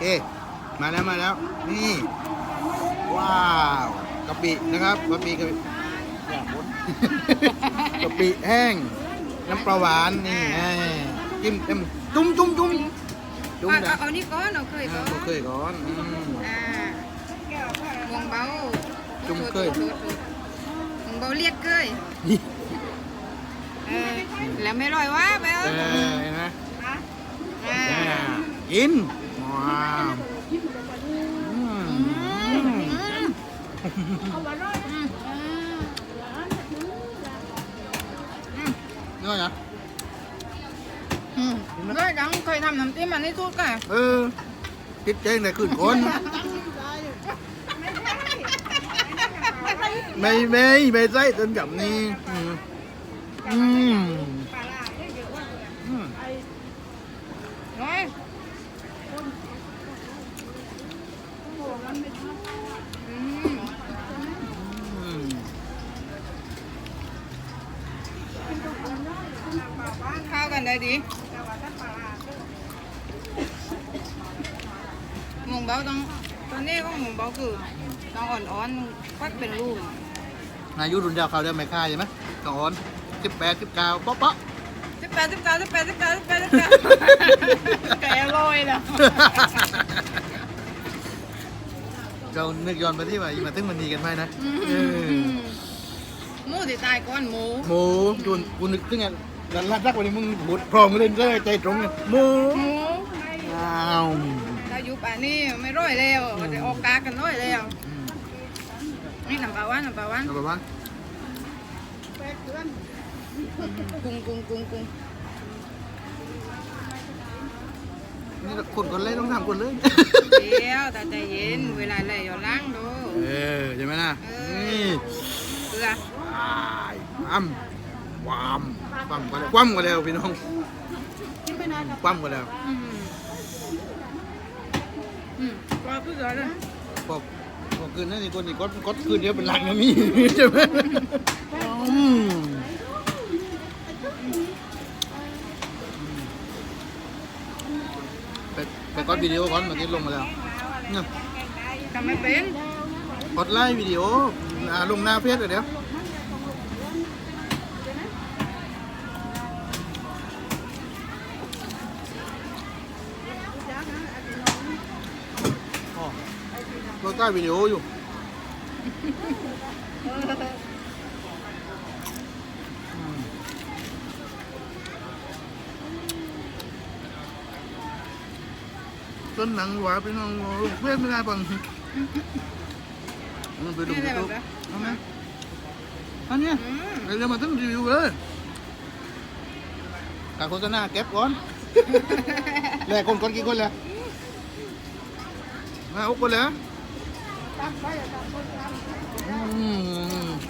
เค มาแล้วมาแล้ว นี่ ว้าวกะปินะครับกะปิกะปิกะปิแห้ง น้ำปลาหวานนี่ไงจิ้มเต็มจุ้มจุ้มจุ้มจุ้มเอานะเอานี่ก่อนเอาเคยก่อนโอเคก่อนอืมอ่าหมวงเบาจุ่มเคยโทษโทษหมวงเบาเรียกเคยนี่เออแล้วไม่ร่อยวะไปเอเอออเห็นไหมอ่าอ่ากิน ว้าวอืมอืมอืมอืมอืมนี่ไงอืมเคยดังเคยทำน้ำจิ้มอันนี้ทุกข์อะเออติดใจในคืนคน ไม่ไม่ไม่ใช่ต้นกับนี่อืม อืมอืม น้อยอืม อืม เข้ากันได้ดีหมูเบาต้องตอนนี้ก็หมูเบาคือต้องอ่อนๆปัดเป็นรูปอายุรุ่นยาวเขาได้ไม่ค่าใช่ไหมสอนสิบแปดสิบเก้าเป๊ะเป๊ะสิบแปดสิบเก้าสิบแปดสิบเก้าสิบแปดสิบเก้าแกลอยแล้วเรานึกย้อนไปที่ว่าอีมาถึงมันดีกันไหมนะเออหมูที่ตายก้อนหมูหมูจุนกูนึกถึงไง ดันลัดรักวันนี้มึงบุดพร้อมกันเล่นเลยใจตรงกันหมูหมูอ้าวถ้าอยู่ป่านนี้ไม่ร้อยแล้วก็จะออกกากันร้อยแล้วอืมนี่น้ำปลาหวานน้ำปลาหวานเอาไปบ้างกุ้งกุ้งกุ้งกุ้งนี่คนคนเลยต้องทำคนเลยเดี๋ยวแต่ใจเย็นเวลาอะไรอย่าล้างดูเออใช่ไหมนะเอนี่อเกลือ วามความปั๊มกันแล้วคว่ำกันแล้วพี่น้องคว่ำกันแล้วอืมอืมปลาเกลือเลยพอพอคืนนั้นนี่คนนี่กดกดคืนเดียวเป็นหลังนะมีใช่ไหมอืมไปไปกดวิดีโอก่อนเมื่อกี้ลงมาแล้วเนี่ยทำไม่เป็นกดไลค์วิดีโออ่าลงหน้าเฟซเดี๋ยว เราใต้วิดีโออยู่อืมต้นหนังหวานเป็นน้องเพื่อนไม่ได้ปังมันไปดูนี่ยูอะไรแบทูบบนี้เอาไหมอันเนี้ยอืมเดี๋ยวมาตั้งรีวิวเลยการโฆษณาเก็บก่อนแลกคนคนกี่คนแล้วมาอุกคนแล้ว うん